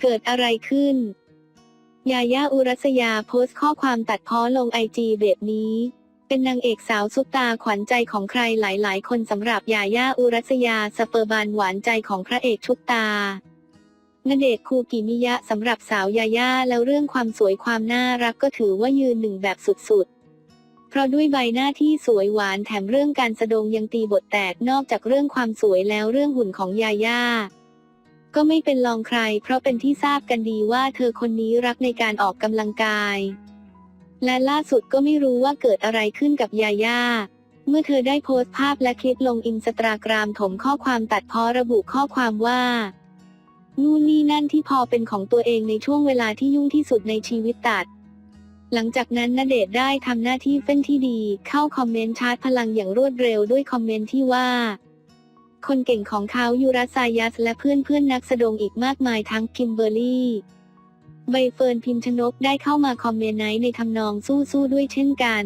เกิดอะไรขึ้น ยาย่าอุรัสยาโพสต์ข้อความตัดพ้อลงไอจีแบบนี้ เป็นนางเอกสาวซุปตาขวัญใจของใครหลาย ๆ คนสำหรับยาย่าอุรัสยาสเปอร์บานหวานใจของพระเอกชุกตาณเดชคูกิมิยะสำหรับสาวยาย่าแล้วเรื่องความสวยความน่ารักก็ถือว่ายืนหนึ่งแบบสุดๆ เพราะด้วยใบหน้าที่สวยหวานแถมเรื่องการแสดงยังตีบทแตกนอกจากเรื่องความสวยแล้วเรื่องหุ่นของยาย่า ก็ไม่เป็นรองใคร เพราะเป็นที่ทราบกันดีว่าเธอคนนี้รักในการออกกำลังกาย และล่าสุดก็ไม่รู้ว่าเกิดอะไรขึ้นกับยาย่าเมื่อเธอได้โพสต์ภาพและคลิปลงอินสตาแกรมถมข้อความตัดพ้อระบุข้อความว่า นู่นนี่นั่นที่พอเป็นของตัวเองในช่วงเวลาที่ยุ่งที่สุดในชีวิตตัด หลังจากนั้นณเดชได้ทำหน้าที่เฟ้นที่ดี เข้าคอมเมนต์ชาร์จพลังอย่างรวดเร็วด้วยคอมเมนต์ที่ว่า คนเก่งของเขายูรัสายัส และเพื่อนเพื่อนนักแสดงอีกมากมายทั้งคิมเบอร์รี่ใบเฟิร์นพิมชนกได้เข้ามาคอมเมนต์ในทำนองสู้ๆด้วยเช่นกัน